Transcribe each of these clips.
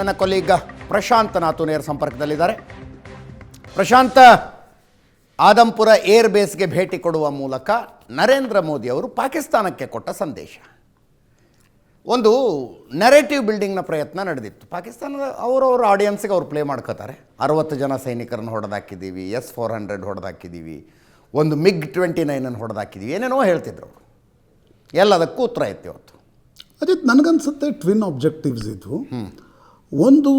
ನನ್ನ ಕೊಲೀಗ ಪ್ರಶಾಂತ್ ನಾತು ನೇರ ಸಂಪರ್ಕದಲ್ಲಿದ್ದಾರೆ. ಪ್ರಶಾಂತ ಆದಂಪುರ ಏರ್ ಬೇಸ್ಗೆ ಭೇಟಿ ಕೊಡುವ ಮೂಲಕ ನರೇಂದ್ರ ಮೋದಿ ಅವರು ಪಾಕಿಸ್ತಾನಕ್ಕೆ ಕೊಟ್ಟ ಸಂದೇಶ. ಒಂದು ನೆರೇಟಿವ್ ಬಿಲ್ಡಿಂಗ್ನ ಪ್ರಯತ್ನ ನಡೆದಿತ್ತು. ಪಾಕಿಸ್ತಾನದ ಅವರವ್ರ ಆಡಿಯನ್ಸ್ಗೆ ಅವ್ರು ಪ್ಲೇ ಮಾಡ್ಕೋತಾರೆ. ಅರವತ್ತು ಜನ ಸೈನಿಕರನ್ನು ಹೊಡೆದಾಕಿದ್ದೀವಿ ಎಸ್ ಫೋರ್ ಹಂಡ್ರೆಡ್ ಹೊಡೆದಾಕಿದ್ದೀವಿ ಒಂದು ಮಿಗ್ ಟ್ವೆಂಟಿ ನೈನನ್ನು ಹೊಡೆದಾಕಿದ್ದೀವಿ ಏನೇನೋ ಹೇಳ್ತಿದ್ರು ಅವರು. ಎಲ್ಲದಕ್ಕೂ ಉತ್ತರ ಇತ್ತು ಇವತ್ತು. ಅಜಿತ್ ನನಗನ್ಸುತ್ತೆ ಟ್ವಿನ್ ಆಬ್ಜೆಕ್ಟಿವ್ಸ್ ಇದು. ಒಂದು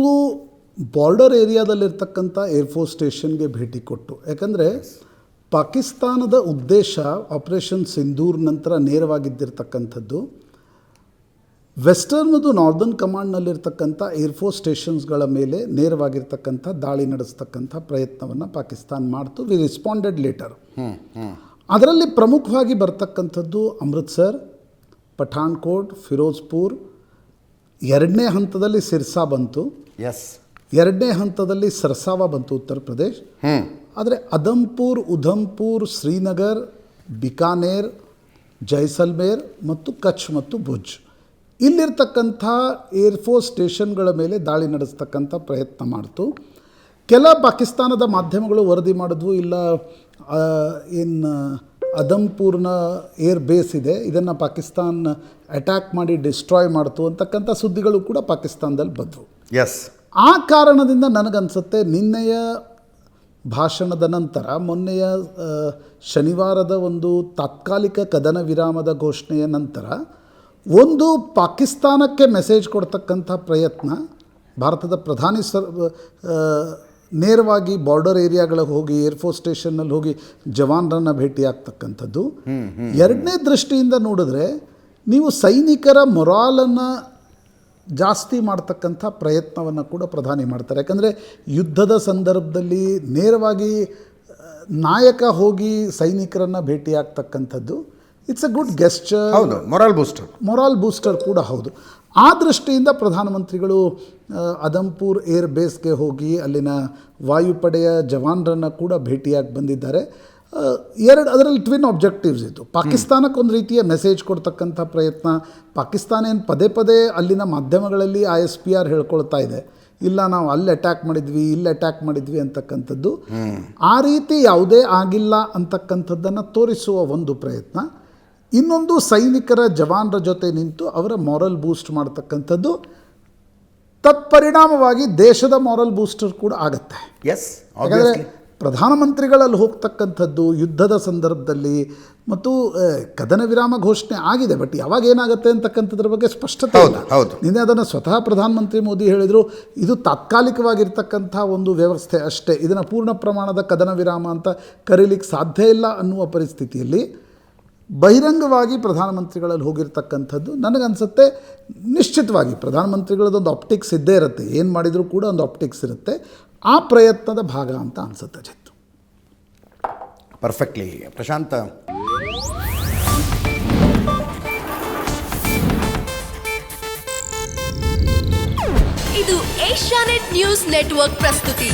ಬಾರ್ಡರ್ ಏರಿಯಾದಲ್ಲಿರ್ತಕ್ಕಂಥ ಏರ್ಫೋರ್ಸ್ ಸ್ಟೇಷನ್ಗೆ ಭೇಟಿ ಕೊಟ್ಟು. ಯಾಕಂದರೆ ಪಾಕಿಸ್ತಾನದ ಉದ್ದೇಶ ಆಪರೇಷನ್ ಸಿಂಧೂರ್ ನಂತರ ನೇರವಾಗಿದ್ದಿರ್ತಕ್ಕಂಥದ್ದು. ವೆಸ್ಟರ್ನ್ ಮತ್ತು ನಾರ್ದರ್ನ್ ಕಮಾಂಡ್ನಲ್ಲಿರ್ತಕ್ಕಂಥ ಏರ್ಫೋರ್ಸ್ ಸ್ಟೇಷನ್ಸ್ಗಳ ಮೇಲೆ ನೇರವಾಗಿರ್ತಕ್ಕಂಥ ದಾಳಿ ನಡೆಸ್ತಕ್ಕಂಥ ಪ್ರಯತ್ನವನ್ನು ಪಾಕಿಸ್ತಾನ ಮಾಡ್ತು. ವಿ ರೆಸ್ಪಾಂಡೆಡ್ ಲೇಟರ್ ಅದರಲ್ಲಿ ಪ್ರಮುಖವಾಗಿ ಬರ್ತಕ್ಕಂಥದ್ದು ಅಮೃತ್ಸರ್ ಪಠಾಣ್ಕೋಟ್ ಫಿರೋಜ್ಪುರ್ ಎರಡನೇ ಹಂತದಲ್ಲಿ ಸಿರ್ಸಾ ಬಂತು. ಎಸ್ ಎರಡನೇ ಹಂತದಲ್ಲಿ ಸರ್ಸಾವ ಬಂತು ಉತ್ತರ ಪ್ರದೇಶ್. ಆದರೆ ಅದಂಪುರ್ ಉಧಂಪುರ್ ಶ್ರೀನಗರ್ ಬಿಕಾನೇರ್ ಜೈಸಲ್ಮೇರ್ ಮತ್ತು ಕಚ್ ಮತ್ತು ಭುಜ್. ಇಲ್ಲಿರ್ತಕ್ಕಂಥ ಏರ್ಫೋರ್ಸ್ ಸ್ಟೇಷನ್ಗಳ ಮೇಲೆ ದಾಳಿ ನಡೆಸ್ತಕ್ಕಂಥ ಪ್ರಯತ್ನ ಮಾಡ್ತು. ಕೆಲ ಪಾಕಿಸ್ತಾನದ ಮಾಧ್ಯಮಗಳು ವರದಿ ಮಾಡಿದ್ವು ಇಲ್ಲ ಏನು ಅದಂಪುರ್ನ ಏರ್ ಬೇಸ್ ಇದೆ. ಇದನ್ನು ಪಾಕಿಸ್ತಾನ ಅಟ್ಯಾಕ್ ಮಾಡಿ ಡಿಸ್ಟ್ರಾಯ್ ಮಾಡ್ತು ಅಂತಕ್ಕಂಥ ಸುದ್ದಿಗಳು ಕೂಡ ಪಾಕಿಸ್ತಾನದಲ್ಲಿ ಬಂದವು. ಎಸ್ ಆ ಕಾರಣದಿಂದ ನನಗನ್ಸುತ್ತೆ ನಿನ್ನೆಯ ಭಾಷಣದ ನಂತರ ಮೊನ್ನೆಯ ಶನಿವಾರದ ಒಂದು ತಾತ್ಕಾಲಿಕ ಕದನ ವಿರಾಮದ ಘೋಷಣೆಯ ನಂತರ ಒಂದು ಪಾಕಿಸ್ತಾನಕ್ಕೆ ಮೆಸೇಜ್ ಕೊಡ್ತಕ್ಕಂಥ ಪ್ರಯತ್ನ ಭಾರತದ ಪ್ರಧಾನಿ ಸರ್ ನೇರವಾಗಿ ಬಾರ್ಡರ್ ಏರಿಯಾಗಳಿಗೆ ಹೋಗಿ ಏರ್ಫೋರ್ಸ್ ಸ್ಟೇಷನ್ನಲ್ಲಿ ಹೋಗಿ ಜವಾನರನ್ನು ಭೇಟಿ ಆಗ್ತಕ್ಕಂಥದ್ದು ಎರಡನೇ ದೃಷ್ಟಿಯಿಂದ ನೋಡಿದ್ರೆ ನೀವು ಸೈನಿಕರ ಮೊರಾಲನ್ನು ಜಾಸ್ತಿ ಮಾಡ್ತಕ್ಕಂಥ ಪ್ರಯತ್ನವನ್ನು ಕೂಡ ಪ್ರಧಾನಿ ಮಾಡ್ತಾರೆ. ಯಾಕಂದರೆ ಯುದ್ಧದ ಸಂದರ್ಭದಲ್ಲಿ ನೇರವಾಗಿ ನಾಯಕ ಹೋಗಿ ಸೈನಿಕರನ್ನು ಭೇಟಿ ಆಗ್ತಕ್ಕಂಥದ್ದು ಇಟ್ಸ್ ಅ ಗುಡ್ ಗೆಸ್ಚರ್ ಹೌದು ಮೊರಾಲ್ ಬೂಸ್ಟರ್ ಮೊರಾಲ್ ಬೂಸ್ಟರ್ ಕೂಡ ಹೌದು. ಆ ದೃಷ್ಟಿಯಿಂದ ಪ್ರಧಾನಮಂತ್ರಿಗಳು ಅದಂಪುರ್ ಏರ್ ಬೇಸ್ಗೆ ಹೋಗಿ ಅಲ್ಲಿನ ವಾಯುಪಡೆಯ ಜವಾನರನ್ನು ಕೂಡ ಭೇಟಿಯಾಗಿ ಬಂದಿದ್ದಾರೆ. ಎರಡು ಅದರಲ್ಲಿ ಟ್ವಿನ್ ಆಬ್ಜೆಕ್ಟಿವ್ಸ್ ಇತ್ತು. ಪಾಕಿಸ್ತಾನಕ್ಕೆ ಒಂದು ರೀತಿಯ ಮೆಸೇಜ್ ಕೊಡ್ತಕ್ಕಂಥ ಪ್ರಯತ್ನ ಪಾಕಿಸ್ತಾನ ಏನು ಪದೇ ಪದೇ ಅಲ್ಲಿನ ಮಾಧ್ಯಮಗಳಲ್ಲಿ ಐ ಎಸ್ ಪಿ ಆರ್ ಹೇಳ್ಕೊಳ್ತಾ ಇದೆ. ಇಲ್ಲ ನಾವು ಅಲ್ಲಿ ಅಟ್ಯಾಕ್ ಮಾಡಿದ್ವಿ ಇಲ್ಲಿ ಅಟ್ಯಾಕ್ ಮಾಡಿದ್ವಿ ಅಂತಕ್ಕಂಥದ್ದು. ಆ ರೀತಿ ಯಾವುದೇ ಆಗಿಲ್ಲ ಅಂತಕ್ಕಂಥದ್ದನ್ನು ತೋರಿಸುವ ಒಂದು ಪ್ರಯತ್ನ. ಇನ್ನೊಂದು ಸೈನಿಕರ ಜವಾನರ ಜೊತೆ ನಿಂತು ಅವರ ಮಾರಲ್ ಬೂಸ್ಟ್ ಮಾಡ್ತಕ್ಕಂಥದ್ದು ತತ್ಪರಿಣಾಮವಾಗಿ ದೇಶದ ಮಾರಲ್ ಬೂಸ್ಟರ್ ಕೂಡ ಆಗುತ್ತೆ. ಎಸ್ ಯಾಕಂದರೆ ಪ್ರಧಾನಮಂತ್ರಿಗಳಲ್ಲಿ ಹೋಗ್ತಕ್ಕಂಥದ್ದು ಯುದ್ಧದ ಸಂದರ್ಭದಲ್ಲಿ ಮತ್ತು ಕದನ ವಿರಾಮ ಘೋಷಣೆ ಆಗಿದೆ ಬಟ್ ಯಾವಾಗ ಏನಾಗುತ್ತೆ ಅಂತಕ್ಕಂಥದ್ರ ಬಗ್ಗೆ ಸ್ಪಷ್ಟತೆ ಇಲ್ಲ. ಹೌದು, ಹೌದು. ನಿನ್ನೆ ಅದನ್ನು ಸ್ವತಃ ಪ್ರಧಾನಮಂತ್ರಿ ಮೋದಿ ಹೇಳಿದರು ಇದು ತಾತ್ಕಾಲಿಕವಾಗಿರ್ತಕ್ಕಂಥ ಒಂದು ವ್ಯವಸ್ಥೆ ಅಷ್ಟೇ. ಇದನ್ನು ಪೂರ್ಣ ಪ್ರಮಾಣದ ಕದನ ವಿರಾಮ ಅಂತ ಕರೀಲಿಕ್ಕೆ ಸಾಧ್ಯ ಇಲ್ಲ ಅನ್ನುವ ಪರಿಸ್ಥಿತಿಯಲ್ಲಿ ಬಹಿರಂಗವಾಗಿ ಪ್ರಧಾನಮಂತ್ರಿಗಳಲ್ಲಿ ಹೋಗಿರ್ತಕ್ಕಂಥದ್ದು ನನಗನ್ಸುತ್ತೆ ನಿಶ್ಚಿತವಾಗಿ ಪ್ರಧಾನಮಂತ್ರಿಗಳದೊಂದು ಆಪ್ಟಿಕ್ಸ್ ಇದ್ದೇ ಇರುತ್ತೆ. ಏನು ಮಾಡಿದರೂ ಕೂಡ ಒಂದು ಆಪ್ಟಿಕ್ಸ್ ಇರುತ್ತೆ. ಆ ಪ್ರಯತ್ನದ ಭಾಗ ಅಂತ ಅನಿಸುತ್ತೆ ಜಿತ್ತು ಪರ್ಫೆಕ್ಟ್ಲಿ ಪ್ರಶಾಂತ್. ಇದು ಏಷ್ಯಾನೆಟ್ ನ್ಯೂಸ್ ನೆಟ್ವರ್ಕ್ ಪ್ರಸ್ತುತಿ.